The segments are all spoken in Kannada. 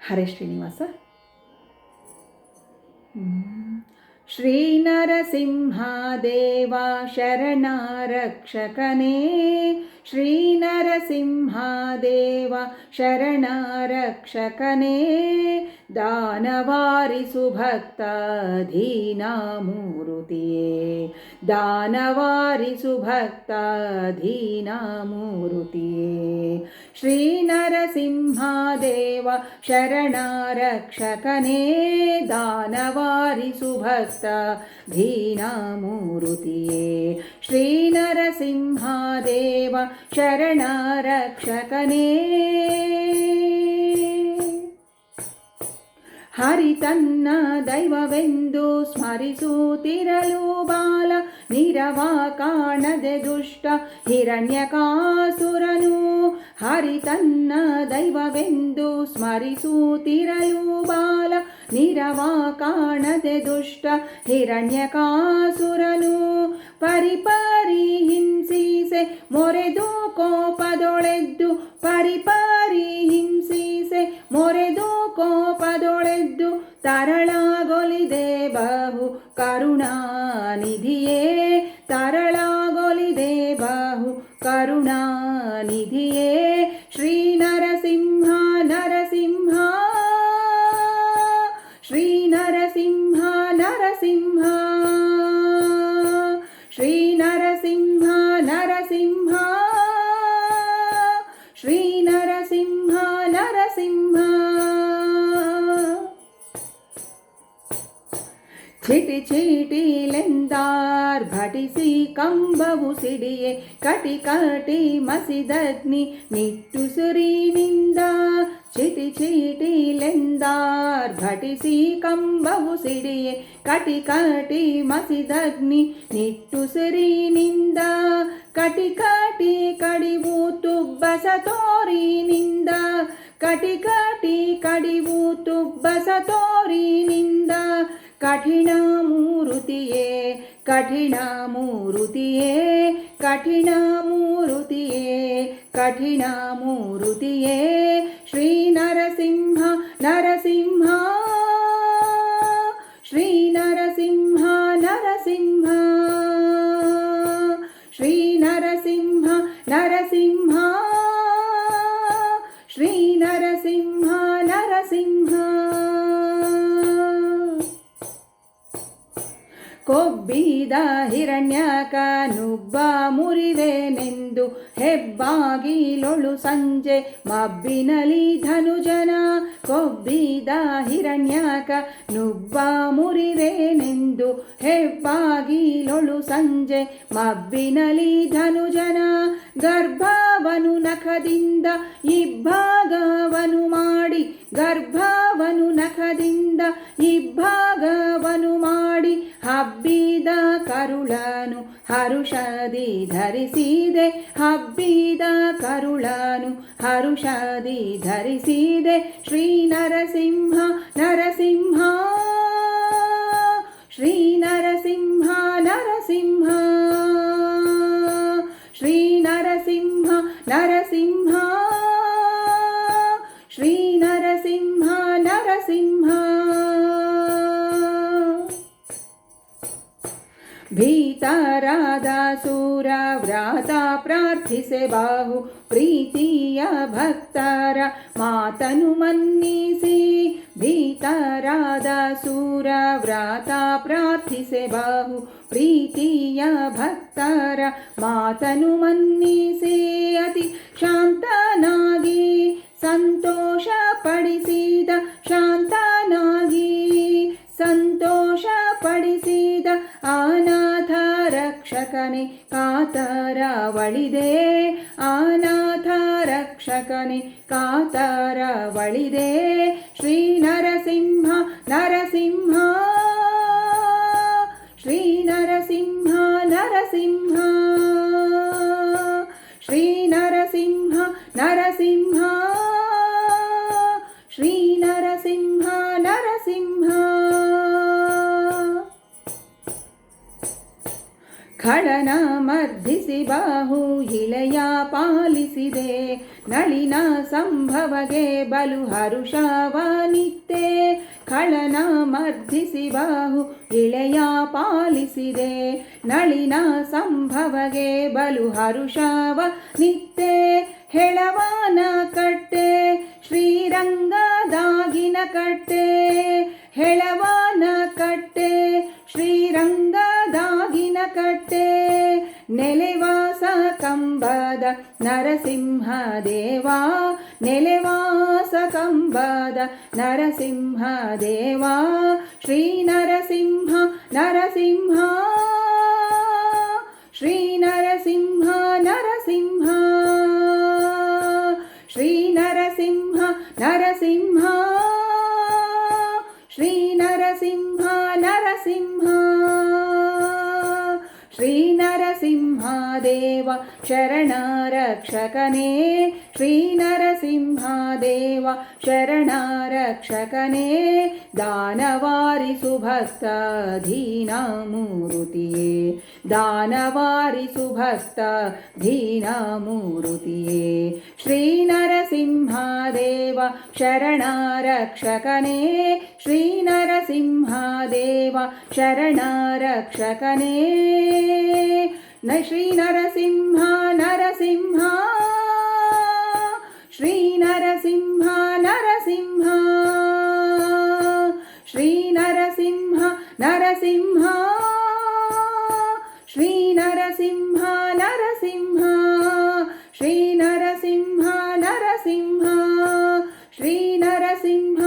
ಹರೇ ಶ್ರೀನಿವಾಸ ಶ್ರೀನರಸಿಂಹದೇವ ಶರಣಾರಕ್ಷಕನೇ श्रीनरसिंहादेव शरणारक्षकने दानवारिसुभक्ताधीनामूरुतिये दानवारिसुभक्ताधीनामूरुतिये श्रीनरसिंहादेव शरणारक्षकने दानवारिसुभक्ताधीनामूरुतिये श्री ಶ್ರೀನರಸಿಂಹದೇವ ಶರಣಾರಕ್ಷಕನೇ. ಹರಿ ತನ್ನ ದೈವವೆಂದು ಸ್ಮರಿಸುತ್ತಿರಲು ಬಾಲ ನಿರವ ಕಾಣದೆ ದುಷ್ಟ ಹಿರಣ್ಯಕಾಸುರನು ಹರಿ ತನ್ನ ದೈವವೆಂದು ಸ್ಮರಿಸುತ್ತಿರಲು ಬಾಲ, ನಿರವ ಕಾಣದೆ ದುಷ್ಟ ಹಿರಣ್ಯಕಾಸುರನು. ಪರಿಪರಿ ಹಿಂಸಿಸೆ ಮೊರೆದು ಕೋಪದೊಳೆದ್ದು. ಪರಿಪರಿ ಹಿಂಸಿಸೆ ಮೊರೆದು ಕೋಪದೊಳೆದ್ದು. ತರಳಾಗೊಲಿದೆ ಬಹು ಕರುಣಾನಿಧಿಯೇ, ತರಳಾಗೊಲಿದೆ ಬಹು ಕರುಣಾನಿಧಿಯೇ. parecem mãos. ಚಿಟಿ ಚೀಟಿಲೆಂದಾರ್ ಭಟಿಸಿ ಕಂಬವು ಸಿಡಿಯೆ ಕಟಿ ಕಟಿ ಮಸಿದಗ್ನಿ ನಿಟ್ಟುಸುರಿನಿಂದ ಚಿಟಿ ಚೀಟಿಲೆಂದಾರ್ ಭಟಿಸಿ ಕಂಬವು ಸಿಡಿಯೆ ಕಟಿ ಕಟಿ ಮಸಿದಗ್ನಿ ನಿಟ್ಟುಸುರಿನಿಂದ ಕಟಿ ಕಟಿ ಕಡಿವು ತುಬ್ಬಸ ತೋರಿನಿಂದ ಕಟಿ ಕಟಿ ಕಡಿವು ತುಬ್ಬಸ ತೋರಿನಿಂದ ಕಠಿಣ ಮೂರುತಿಯೇ ಕಠಿಣ ಮೂರುತಿಯೇ ಕಠಿಣ ಮೂರುತಿಯೇ ಕಠಿಣ ಮೂರುತಿಯೇ ಶ್ರೀ ನರಸಿಂಹ ನರಸಿಂಹ ಶ್ರೀ ನರಸಿಂಹ ನರಸಿಂಹ ಶ್ರೀ ನರಸಿಂಹ ನರಸಿಂಹ ಕೊಬ್ಬಿದ ಹಿರಣ್ಯಕ ನುಬ್ಬ ಮುರಿವೆನೆಂದು ಹೆಬ್ಬಾಗಿಲೊಳು ಸಂಜೆ ಮಬ್ಬಿನಲಿ ಧನುಜನ ಕೊಬ್ಬಿದ ಹಿರಣ್ಯಕ ನುಬ್ಬ ಮುರಿವೆನೆಂದು ಹೆಬ್ಬಾಗಿಲೊಳು ಸಂಜೆ ಮಬ್ಬಿನಲಿ ಧನುಜನ ಗರ್ಭವನು ನಖದಿಂದ ಇಬ್ಬಾಗವನು ಮಾಡಿ ಗರ್ಭವನು ಹರುಷದಿ ಧರಿಸಿದೆ ಹಬ್ಬಿದ ಕರುಳನು ಹರುಷದಿ ಧರಿಸಿದೆ ಶ್ರೀ ನರಸಿಂಹ ನರಸಿಂಹ ಶ್ರೀ ನರಸಿಂಹ ನರಸಿಂಹ ಶ್ರೀ ನರಸಿಂಹ ನರಸಿಂಹ ಶ್ರೀ ನರಸಿಂಹ ನರಸಿಂಹ ಭೀತರಾದ ಸೂರ ವ್ರಾತ ಪ್ರಾರ್ಥಿಸೆ ಬಾಹು, ಪ್ರೀತಿಯ ಭಕ್ತರ ಮಾತನು ಮನ್ನಿಸಿ. ಭೀತರಾದ ಸೂರ ವ್ರಾತ ಪ್ರಾರ್ಥಿಸೆ ಬಾಹು, ಪ್ರೀತಿಯ ಭಕ್ತರ ಮಾತನು ಮನ್ನಿಸಿ. ಅತಿ ಶಾಂತನಾಗಿ ಸಂತೋಷ ಪಡಿಸಿದ ಶಾಂತನಾಗಿ. ಸಂತೋಷ ಪಡಿಸಿದ ಅನಾಥ ರಕ್ಷಕನೇ ಕಾತರವಳಿದೆ. ಅನಾಥ ರಕ್ಷಕನೆ ಕಾತರ ಶ್ರೀ ನರಸಿಂಹ ನರಸಿಂಹ ಶ್ರೀ ನರಸಿಂಹ ನರಸಿಂಹ. ಖಳನ ಮರ್ಧಿಸಿ ಬಾಹು ಇಳೆಯ ಪಾಲಿಸಿದೆ. ನಳಿನ ಸಂಭವಗೆ ಬಲು ಹರುಷವನಿತ್ತೆ. ಖಳನ ಮರ್ಧಿಸಿ ಬಾಹು ಇಳೆಯ ಪಾಲಿಸಿದೆ. ನಳಿನ ಸಂಭವಗೆ ಬಲು ಹರುಷವ ನಿತ್ತೆ ಹೆಳವಾನ ಕಟ್ಟೆ, ಶ್ರೀರಂಗದಾಗಿನ ಕಟ್ಟೆ. ಹೆಳವಾನ ಕಟ್ಟೆ ಶ್ರೀರಂಗದಾಗಿನ ಕಟ್ಟೆ ನೆಲೆವಾಸ ಕಂಬದ ನರಸಿಂಹದೇವಾ ನೆಲೆವಾಸ ಕಂಬದ ನರಸಿಂಹದೇವಾ ಶ್ರೀ ನರಸಿಂಹ ನರಸಿಂಹ ಶ್ರೀ ನರಸಿಂಹ ನರಸಿಂಹ ಶ್ರೀ ನರಸಿಂಹ ನರಸಿಂಹ ಶ್ರೀ ನರಸಿಂಹ ನರಸಿಂಹ देव शरणारक्षकने श्रीनरसिंहादेव शरणारक्षकने दानवारि दीना दानवारि दानवारिसुभस्त श्रीनरसिंहादेव शरणारक्षकने श्रीनरसिंहादेव शरणारक्षकने। न श्रीनरसिंह नरसिंह। श्रीनरसिंह नरसिंह। श्रीनरसिंह नरसिंह। श्रीनरसिंह नरसिंह। श्रीनरसिंह नरसिंह। श्रीनरसिंह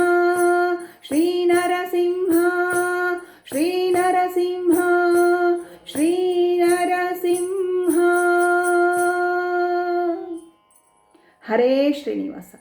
श्रीनरसिंह। श्रीनरसिंह। ಹರೇ ಶ್ರೀನಿವಾಸ